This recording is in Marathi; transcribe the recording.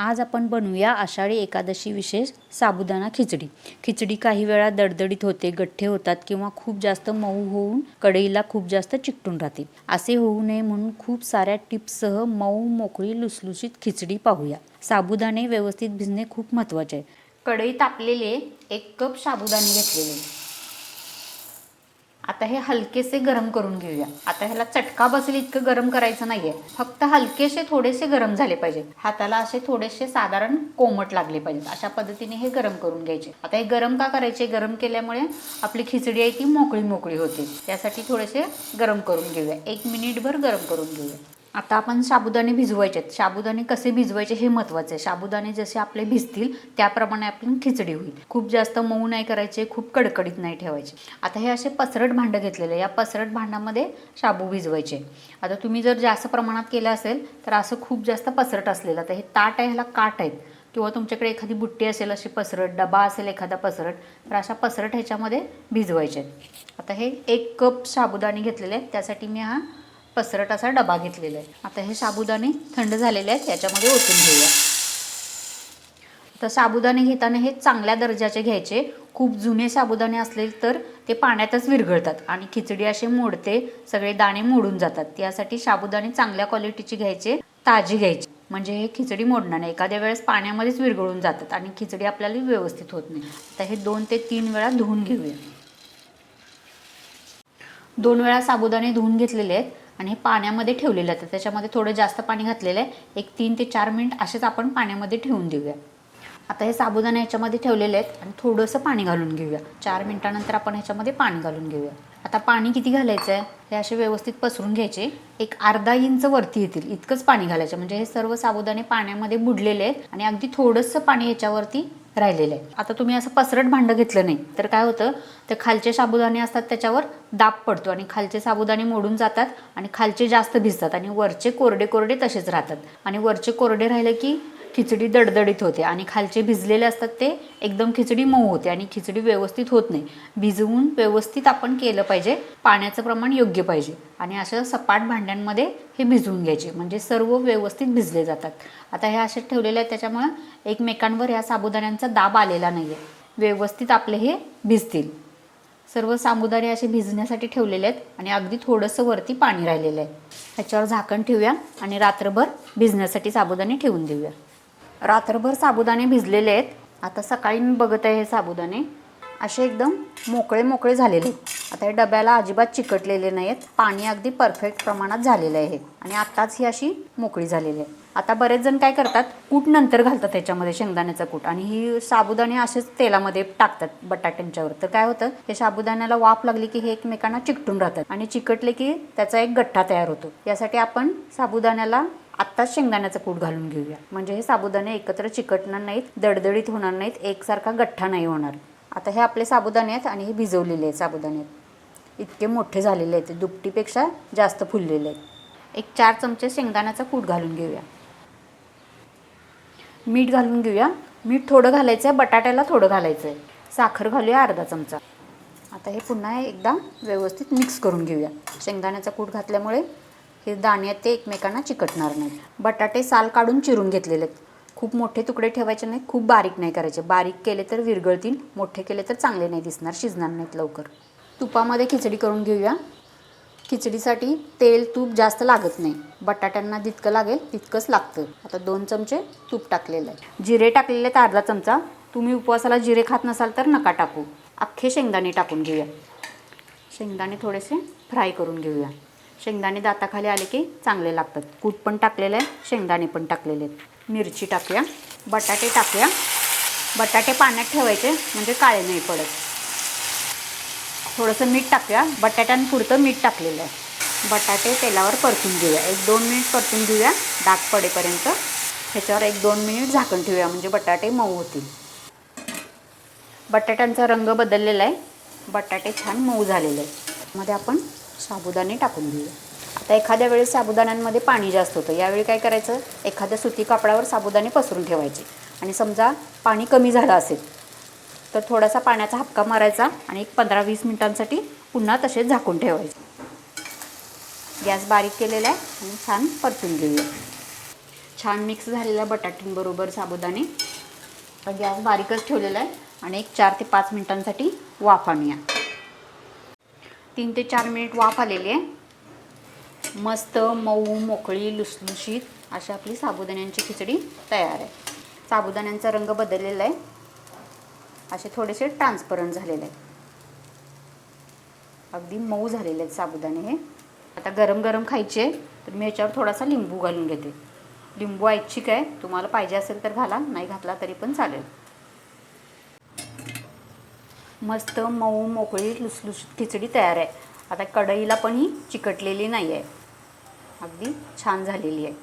आज आपण बनवूया आषाढी एकादशी विशेष साबुदाणा खिचडी. खिचडी काही वेळा दडदडीत होते गठ्ठे होतात किंवा खूप जास्त मऊ होऊन कढईला खूप जास्त चिकटून राहते. असे होऊ नये म्हणून खूप साऱ्या टिप्ससह मऊ मोकळी लुसलुशीत खिचडी पाहूया. साबुदाणे व्यवस्थित भिजणे खूप महत्त्वाचे आहे. कढई तापलेले एक कप साबुदाणे घेतलेले. आता हे हलकेसे गरम करून घेऊया. आता ह्याला चटका बसेल इतकं गरम करायचं नाहीये. फक्त हलकेसे थोडेसे गरम झाले पाहिजे हाताला असे थोडेसे साधारण कोमट लागले पाहिजेत. अशा पद्धतीने हे गरम करून घ्यायचे. आता हे गरम का करायचे? गरम केल्यामुळे आपली खिचडी आहे ती मोकळी मोकळी होते. त्यासाठी थोडेसे गरम करून घेऊया. एक मिनिटभर गरम करून घेऊया. आता आपण साबुदाणे भिजवायचे आहेत. साबुदाणे कसे भिजवायचे हे महत्त्वाचे आहे. साबुदाणे जसे आपले भिजतील त्याप्रमाणे आपण खिचडी होईल. खूप जास्त मऊ नाही करायचे खूप कडकडीत नाही ठेवायचे. आता हे असे पसरट भांडं घेतलेले आहे. या पसरट भांडामध्ये शाबू भिजवायचे. आता तुम्ही जर जास्त प्रमाणात केलं असेल तर असं खूप जास्त पसरट असलेलं. आता हे ताट आहे ह्याला काट आहेत. किंवा तुमच्याकडे एखादी बुट्टी असेल अशी पसरट डबा असेल एखादा पसरट तर अशा पसरट ह्याच्यामध्ये भिजवायचे आहेत. आता हे एक कप साबुदाणे घेतलेले आहेत. त्यासाठी मी हा पसरट असा डबा घेतलेला आहे. आता हे साबुदाणे थंड झालेले आहेत याच्यामध्ये ओतून घेऊया. तर साबुदाणे घेताना हे चांगल्या दर्जाचे घ्यायचे. खूप जुने साबुदाणे असले तर ते पाण्यातच विरघळतात आणि खिचडी असे मोडते सगळे दाणे मोडून जातात. त्यासाठी साबुदाणे चांगल्या क्वालिटीचे घ्यायचे ताजी घ्यायची. म्हणजे हे खिचडी मोडणार नाही. एखाद्या वेळेस पाण्यामध्येच विरघळून जातात आणि खिचडी आपल्याला व्यवस्थित होत नाही. आता हे दोन ते तीन वेळा धुवून घेऊया. दोन वेळा साबुदाणे धुवून घेतलेले आहेत. आणि हे पाण्यामध्ये आहे. तर त्याच्यामध्ये थोडं जास्त पाणी घातलेलं आहे. एक तीन ते चार मिनिट असेच आपण पाण्यामध्ये ठेवून देऊया. आता हे साबुदाणे ह्याच्यामध्ये ठेवलेले आहेत आणि थोडंसं पाणी घालून घेऊया. चार मिनिटानंतर आपण ह्याच्यामध्ये पाणी घालून घेऊया. आता पाणी किती घालायचं आहे हे असे व्यवस्थित पसरून घ्यायचे. एक अर्धा इंच वरती येतील. इतकंच पाणी घालायचं. म्हणजे हे सर्व साबुदाणे पाण्यामध्ये बुडलेले आहेत आणि अगदी थोडंसं पाणी ह्याच्यावरती राहिलेलं आहे. आता तुम्ही असं पसरट भांडं घेतलं नाही तर काय होतं? ते खालचे साबुदाणे असतात त्याच्यावर दाब पडतो आणि खालचे साबुदाणे मोडून जातात आणि खालचे जास्त भिजतात आणि वरचे कोरडे कोरडे तसेच राहतात. आणि वरचे कोरडे राहिले की खिचडी दडदडीत होते आणि खालचे भिजलेले असतात ते एकदम खिचडी मऊ होते आणि खिचडी व्यवस्थित होत नाही. भिजवून व्यवस्थित आपण केलं पाहिजे. पाण्याचं प्रमाण योग्य पाहिजे. आणि अशा सपाट भांड्यांमध्ये हे भिजवून घ्यायचे. म्हणजे सर्व व्यवस्थित भिजले जातात. आता हे असे ठेवलेले आहेत त्याच्यामुळं एकमेकांवर ह्या साबुदाण्यांचा दाब आलेला नाही आहे व्यवस्थित आपले हे भिजतील. सर्व साबुदाणे असे भिजण्यासाठी ठेवलेले आहेत आणि अगदी थोडंसं वरती पाणी राहिलेलं आहे. ह्याच्यावर झाकण ठेवूया आणि रात्रभर भिजण्यासाठी साबुदाणे ठेवून देऊया. रात्रभर साबुदाणे भिजलेले आहेत. आता सकाळी मी बघत आहे हे साबुदाणे. असे एकदम मोकळे मोकळे झालेले आहेत. आता हे डब्याला अजिबात चिकटलेले नाही आहेत पाणी अगदी परफेक्ट प्रमाणात झालेलं आहे आणि आत्ताच ही अशी मोकळी झालेली आहे. आता बरेच जण काय करतात? कूट नंतर घालतात त्याच्यामध्ये शेंगदाण्याचा कूट. आणि ही साबुदाणे असेच तेलामध्ये टाकतात बटाट्यांच्यावर तर काय होतं? हे साबुदाण्याला वाफ लागली की हे एकमेकांना चिकटून राहतात. आणि चिकटले की त्याचा एक गठ्ठा तयार होतो. यासाठी आपण साबुदाण्याला आत्ताच शेंगदाण्याचं कूट घालून घेऊया. म्हणजे हे साबुदाणे एकत्र चिकटणार नाहीत दडदडीत होणार नाहीत एकसारखा गठ्ठा नाही होणार. आता हे आपले साबुदाणे आहेत आणि हे भिजवलेले आहेत साबुदाणे इतके मोठे झालेले आहेत दुपटीपेक्षा जास्त फुललेले आहेत. एक चार चमचे शेंगदाण्याचा कूट घालून घेऊया. मीठ घालून घेऊया. मीठ थोडं घालायचं आहे बटाट्याला थोडं घालायचं आहे साखर घालूया अर्धा चमचा. आता हे पुन्हा एकदा व्यवस्थित मिक्स करून घेऊया. शेंगदाण्याचा कूट घातल्यामुळे हे दाणे ते एकमेकांना चिकटणार नाहीत. बटाटे साल काढून चिरून घेतलेले आहेत. खूप मोठे तुकडे ठेवायचे नाहीत खूप बारीक नाही करायचे. बारीक केले तर विरगळतील मोठे केले तर चांगले नाही दिसणार शिजणार नाहीत लवकर. तुपामध्ये खिचडी करून घेऊया. खिचडीसाठी तेल तूप जास्त लागत नाही. बटाट्यांना जितकं लागेल तितकंच लागतं. आता दोन चमचे तूप टाकलेलं आहे. जिरे टाकलेले आहेत अर्धा चमचा. तुम्ही उपवासाला जिरे खात नसाल तर नका टाकू. अख्खे शेंगदाणे टाकून घेऊया. शेंगदाणे थोडेसे फ्राय करून घेऊया. शेंगदाणे दाताखाली आले की चांगले लागतात. कूट पण टाकलेलं आहे शेंगदाणे पण टाकलेले आहेत. मिरची टाकूया बटाटे टाकूया. बटाटे पाण्यात ठेवायचे म्हणजे काळे नाही पडत. थोडंसं मीठ टाकूया बटाट्यांपुरतं मीठ टाकलेलं आहे. बटाटे तेलावर परतून घेऊया. एक दोन मिनिट परतून घेऊया डाग पडेपर्यंत. ह्याच्यावर एक दोन मिनिट झाकण ठेवूया म्हणजे बटाटे मऊ होतील. बटाट्यांचा रंग बदललेला आहे. बटाटे छान मऊ झालेले आहेत. मध्ये आपण साबुदाणे टाकून घेऊया. आता एखाद्या वेळेस साबुदाण्यांमध्ये पाणी जास्त होतं. यावेळी काय करायचं? एखाद्या सुती कापडावर साबुदाणे पसरून ठेवायचे. आणि समजा पाणी कमी झालं असेल तर थोडासा पाण्याचा हपका मारायचा आणि एक पंधरा वीस मिनिटांसाठी पुन्हा तसेच झाकून ठेवायचे. गॅस बारीक केलेला आहे आणि छान परतून घेऊया. छान मिक्स झालेला बटाट्यांबरोबर साबुदाणे. गॅस बारीकच ठेवलेला आहे आणि एक चार ते पाच मिनिटांसाठी वाफ आणूया. तीन ते चार मिनिट वाफ आलेली आहे. मस्त मऊ मोकळी लुसलुशीत अशी आपली साबुदाण्यांची खिचडी तयार आहे. साबुदाण्यांचा रंग बदललेला आहे. असे थोडेसे ट्रान्सपरंट झालेले आहेत. अगदी मऊ झालेले आहेत साबुदाणे हे. आता गरम गरम खायचे तर मी याच्यावर थोडासा लिंबू घालून घेते. लिंबू ऐच्छिक आहे तुम्हाला पाहिजे असेल तर घाला नाही घातला तरी पण चालेल. मस्त मऊ मोकळी लुसलुशीत खिचडी तयार आहे. आता कढईला पण ही चिकटलेली नाही आहे अगदी छान झालेली आहे.